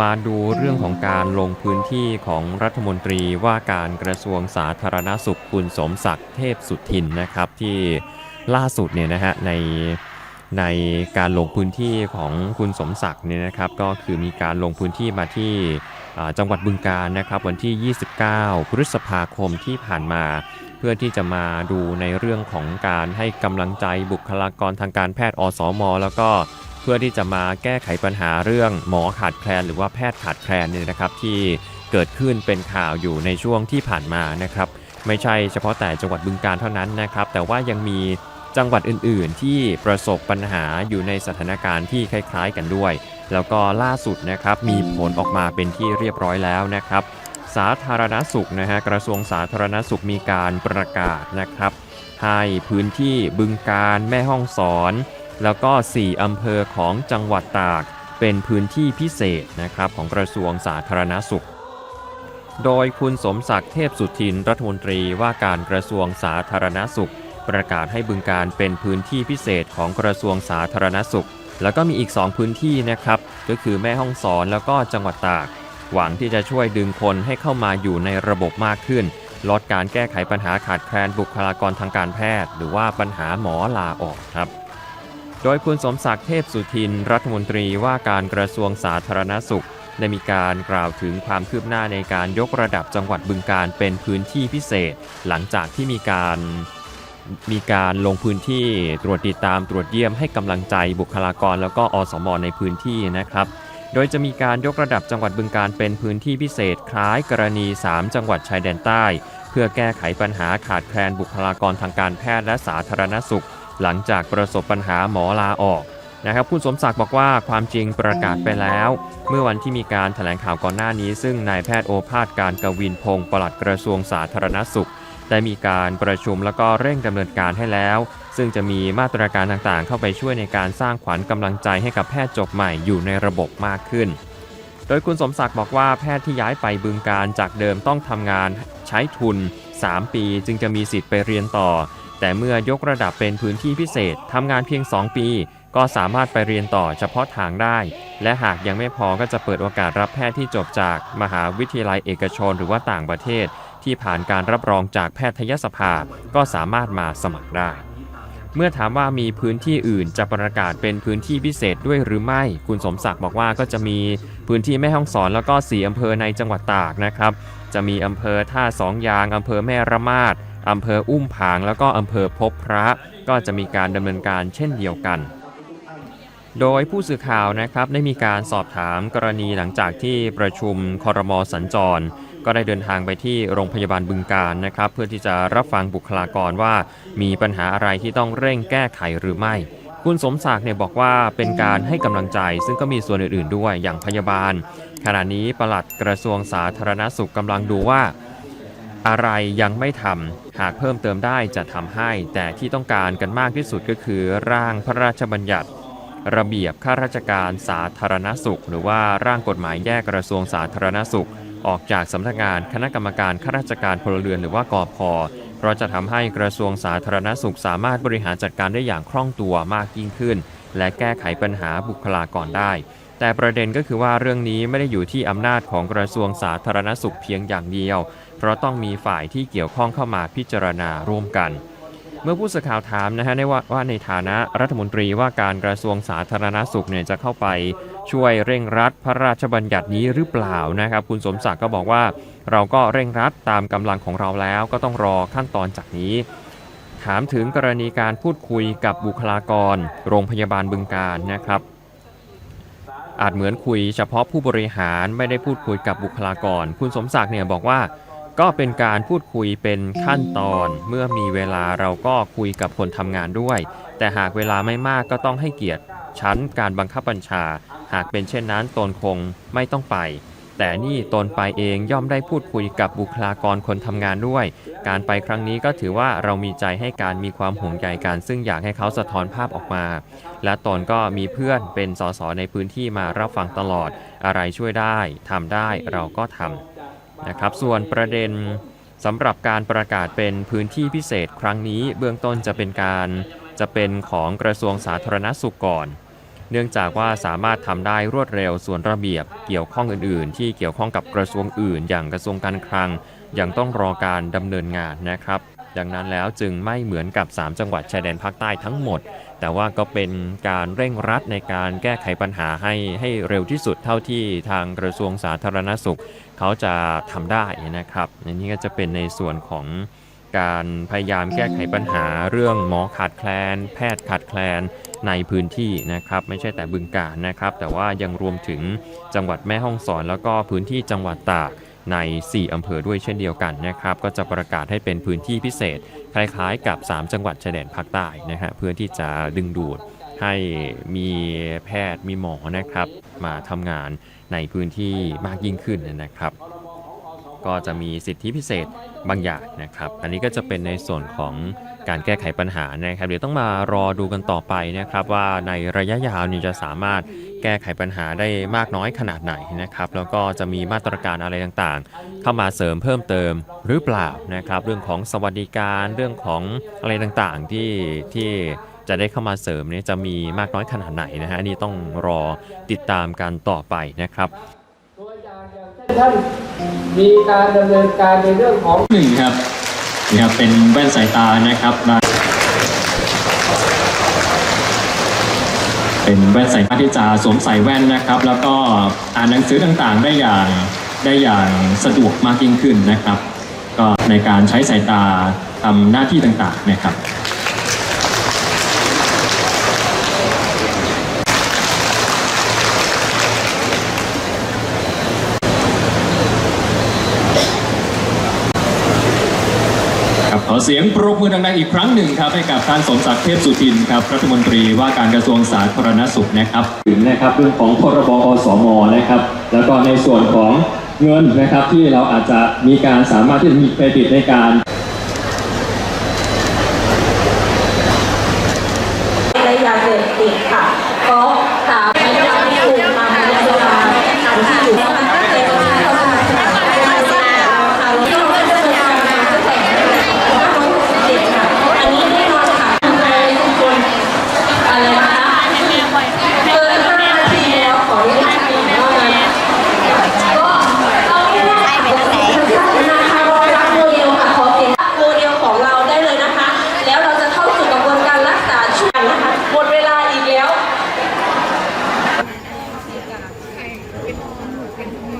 มาดูเรื่องของการลงพื้นที่ของรัฐมนตรีว่าการกระทรวงสาธารณสุขคุณสมศักดิ์เทพสุทินนะครับ ที่ล่าสุดเนี่ยนะฮะในในการลงพื้นที่ของคุณสมศักดิ์เนี่ยนะครับ ก็คือมีการลงพื้นที่มาที่จังหวัดบึงกาฬนะครับวันที่ 29 พฤษภาคมที่ผ่านมา เพื่อที่จะมาดูในเรื่องของการให้กำลังใจบุคลากรทางการแพทย์อสมแล้วก็ เพื่อที่จะมาแก้ไขปัญหาเรื่องหมอขาดแคลน หรือว่าแพทย์ขาดแคลนเนี่ยนะครับ ที่เกิดขึ้นเป็นข่าวอยู่ในช่วงที่ผ่านมานะครับ ไม่ใช่เฉพาะแต่จังหวัดบึงการเท่านั้นนะครับ แต่ว่ายังมีจังหวัดอื่น ๆ ที่ประสบปัญหาอยู่ในสถานการณ์ที่คล้าย ๆ กันด้วย แล้วก็ล่าสุดนะครับมีผลออกมาเป็นที่เรียบร้อยแล้วนะครับ สาธารณสุขนะฮะกระทรวงสาธารณสุขมีการประกาศนะครับ ให้พื้นที่บึงการแม่ห้องสอน แล้วก็ 4 อำเภอของจังหวัดตาก เป็นพื้นที่พิเศษนะครับของกระทรวงสาธารณสุข โดยคุณสมศักดิ์เทพสุทินรัฐมนตรีว่าการกระทรวงสาธารณสุข ประกาศให้บึงการเป็นพื้นที่พิเศษของกระทรวงสาธารณสุข แล้วก็มีอีก 2 พื้นที่นะครับ ก็คือแม่ห้องสอนแล้วก็จังหวัดตาก หวังที่จะช่วยดึงคนให้เข้ามาอยู่ในระบบมากขึ้นลดการแก้ไขปัญหาขาดแคลนบุคลากรทางการแพทย์ หรือว่าปัญหาหมอลาออกครับ โดยคุณสมศักดิ์เทพสุทิน รัฐมนตรีว่าการกระทรวงสาธารณสุข ได้มีการกล่าวถึงความคืบหน้าในการยกระดับจังหวัดบึงการเป็นพื้นที่พิเศษ หลังจากที่มีการมีการลงพื้นที่ตรวจติดตามตรวจเยี่ยมให้กำลังใจบุคลากรแล้วก็อสมในพื้นที่นะครับ โดยจะมีการยกระดับจังหวัดบึงการเป็นพื้นที่พิเศษคล้ายกรณี 3 จังหวัดชายแดนใต้ เพื่อแก้ไขปัญหาขาดแคลนบุคลากรทางการแพทย์และสาธารณสุข หลังจากประสบปัญหาหมอลาออกนะครับคุณสมศักดิ์บอกว่าความจริงประกาศไปแล้ว เมื่อวันที่มีการแถลงข่าวก่อนหน้านี้ ซึ่งนายแพทย์โอภาสการกวินพงศ์ปลัดกระทรวงสาธารณสุข ได้มีการประชุมแล้วก็เร่งดำเนินการให้แล้ว ซึ่งจะมีมาตรการต่างๆ เข้าไปช่วยในการสร้างขวัญกำลังใจให้กับแพทย์จบใหม่อยู่ในระบบมากขึ้น โดยคุณสมศักดิ์บอกว่าแพทย์ที่ย้ายไปบึงการจากเดิมต้องทำงานใช้ทุน 3 ปี จึงจะมีสิทธิ์ไปเรียนต่อ แต่เมื่อยกระดับเป็นพื้นที่พิเศษทำงานเพียง 2 ปี ก็สามารถไปเรียนต่อเฉพาะทางได้ และหากยังไม่พอก็จะเปิดโอกาสรับแพทย์ที่จบจากมหาวิทยาลัยเอกชนหรือว่าต่างประเทศ ที่ผ่านการรับรองจากแพทยสภา ก็สามารถมาสมัครได้ เมื่อถามว่ามีพื้นที่อื่นจะประกาศเป็นพื้นที่พิเศษด้วยหรือไม่ คุณสมศักดิ์บอกว่าก็จะมีพื้นที่แม่ฮ่องสอนแล้วก็4อำเภอในจังหวัดตากนะครับ จะมีอำเภอท่าสองยางอำเภอแม่ระมาด อำเภออุ้มผางแล้วก็อำเภอพบพระก็จะมีการดำเนินการเช่นเดียวกัน โดยผู้สื่อข่าวนะครับได้มีการสอบถามกรณีหลังจากที่ประชุมคอรมอสัญจร ก็ได้เดินทางไปที่โรงพยาบาลบึงการนะครับ เพื่อที่จะรับฟังบุคลากรว่ามีปัญหาอะไรที่ต้องเร่งแก้ไขหรือไม่คุณสมศักดิ์เนี่ยบอกว่าเป็นการให้กำลังใจซึ่งก็มีส่วนอื่นๆด้วยอย่างพยาบาล ขณะนี้ปลัดกระทรวงสาธารณสุขกำลังดูว่า อะไรยังไม่ทำหากเพิ่มเติมได้จะทำให้ แต่ที่ต้องการกันมากที่สุดก็คือร่างพระราชบัญญัติ ระเบียบข้าราชการสาธารณสุข หรือว่าร่างกฎหมายแยกกระทรวงสาธารณสุข ออกจากสำนักงานคณะกรรมการข้าราชการพลเรือนหรือว่ากอพเพราะจะทำให้กระทรวงสาธารณสุขสามารถบริหารจัดการได้อย่างคล่องตัวมากยิ่งขึ้น และแก้ไขปัญหาบุคลากรได้แต่ประเด็นก็คือว่าเรื่องนี้ไม่ได้อยู่ที่อำนาจของกระทรวงสาธารณสุขเพียงอย่างเดียว เพราะต้องมีฝ่ายที่เกี่ยวข้องเข้ามาพิจารณาร่วมกัน เมื่อผู้สื่อข่าวถามนะฮะว่าว่าในฐานะรัฐมนตรีว่าการกระทรวงสาธารณสุขเนี่ยจะเข้าไปช่วยเร่งรัดพระราชบัญญัตินี้หรือเปล่านะครับคุณสมศักดิ์ก็บอกว่า เราก็เร่งรัดตามกำลังของเราแล้ว ก็ต้องรอขั้นตอนจากนี้ ถามถึงกรณีการพูดคุยกับบุคลากร โรงพยาบาลบึงการนะครับอาจเหมือนคุยเฉพาะผู้บริหารไม่ได้พูดคุยกับบุคลากร คุณสมศักดิ์เนี่ยบอกว่า ก็เป็นการพูดคุยเป็นขั้นตอน เมื่อมีเวลาเราก็คุยกับคนทำงานด้วย แต่หากเวลาไม่มากก็ต้องให้เกียรติชั้นการบังคับบัญชา หากเป็นเช่นนั้นตนคงไม่ต้องไป แต่นี่ตนไปเองย่อมได้พูดคุยกับบุคลากรคนทำงานด้วย การไปครั้งนี้ก็ถือว่าเรามีใจให้การมีความห่วงใยกัน ซึ่งอยากให้เขาสะท้อนภาพออกมา และตนก็มีเพื่อนเป็นสสในพื้นที่มารับฟังตลอด อะไรช่วยได้ทำได้เราก็ทำ นะครับ ส่วนประเด็นสำหรับการประกาศเป็นพื้นที่พิเศษครั้งนี้ เบื้องต้นจะเป็นการจะเป็นของกระทรวงสาธารณสุขก่อน เนื่องจากว่าสามารถทำได้รวดเร็วส่วนระเบียบเกี่ยวข้องอื่น ๆ ที่เกี่ยวข้องกับกระทรวงอื่น อย่างกระทรวงการคลังยังต้องรอการดำเนินงานนะครับ ดังนั้นแล้วจึงไม่เหมือนกับ 3 จังหวัดชายแดนภาคใต้ทั้งหมด แต่ว่าก็เป็นการเร่งรัดในการแก้ไขปัญหาให้ให้เร็วที่สุดเท่าที่ทางกระทรวงสาธารณสุข เขาจะทำได้นะครับอันนี้ก็จะเป็นในส่วนของการพยายามแก้ไขปัญหาเรื่องหมอขาดแคลน แพทย์ขาดแคลนในพื้นที่นะครับไม่ใช่แต่บึงการนะครับ แต่ว่ายังรวมถึงจังหวัดแม่ฮ่องสอน แล้วก็พื้นที่จังหวัดตากใน 4 อำเภอด้วยเช่นเดียวกันนะครับ ก็จะประกาศให้เป็นพื้นที่พิเศษ คล้ายๆ กับ 3 จังหวัดชายแดนภาคใต้นะฮะเพื่อที่จะดึงดูดให้มีแพทย์มีหมอนะครับ มาทำงาน ในพื้นที่มากยิ่งขึ้นนะครับ ก็จะมีสิทธิพิเศษบางอย่างนะครับ อันนี้ก็จะเป็นในส่วนของการแก้ไขปัญหานะครับ เดี๋ยวต้องมารอดูกันต่อไปนะครับ ว่าในระยะยาวนี่จะสามารถแก้ไขปัญหาได้มากน้อยขนาดไหนนะครับ แล้วก็จะมีมาตรการอะไรต่างๆ เข้ามาเสริมเพิ่มเติมหรือเปล่านะครับ เรื่องของสวัสดิการเรื่องของอะไรต่างๆที่ที่ จะได้เข้ามาเสริมเนี่ยจะมีมากน้อยขนาดไหนนะฮะอันนี่ต้องรอติดตามกันต่อไปนะครับตัวอย่างอย่างเช่นท่านมีการดำเนินการในเรื่องของหนึ่งครับนี่ครับเป็นแว่นสายตานะครับมาเป็นแว่นสายตาที่จะสวมใส่แว่นนะครับ แล้วก็อ่านหนังสือต่างๆ ได้อย่างได้อย่างสะดวกมากยิ่งขึ้นนะครับ ก็ในการใช้สายตาทำหน้าที่ต่างๆนะครับ ครับขอ เสียงปรบมือดังๆอีกครั้งหนึ่งครับให้กับท่านสมศักดิ์เทพสุทินครับรัฐมนตรีว่าการกระทรวงสาธารณสุขนะครับถึงนะครับเรื่องของพรบอสมนะครับ แล้วก็ในส่วนของเงินนะครับที่เราอาจจะมีการสามารถที่จะมีเครดิตในการ เป็นเป็น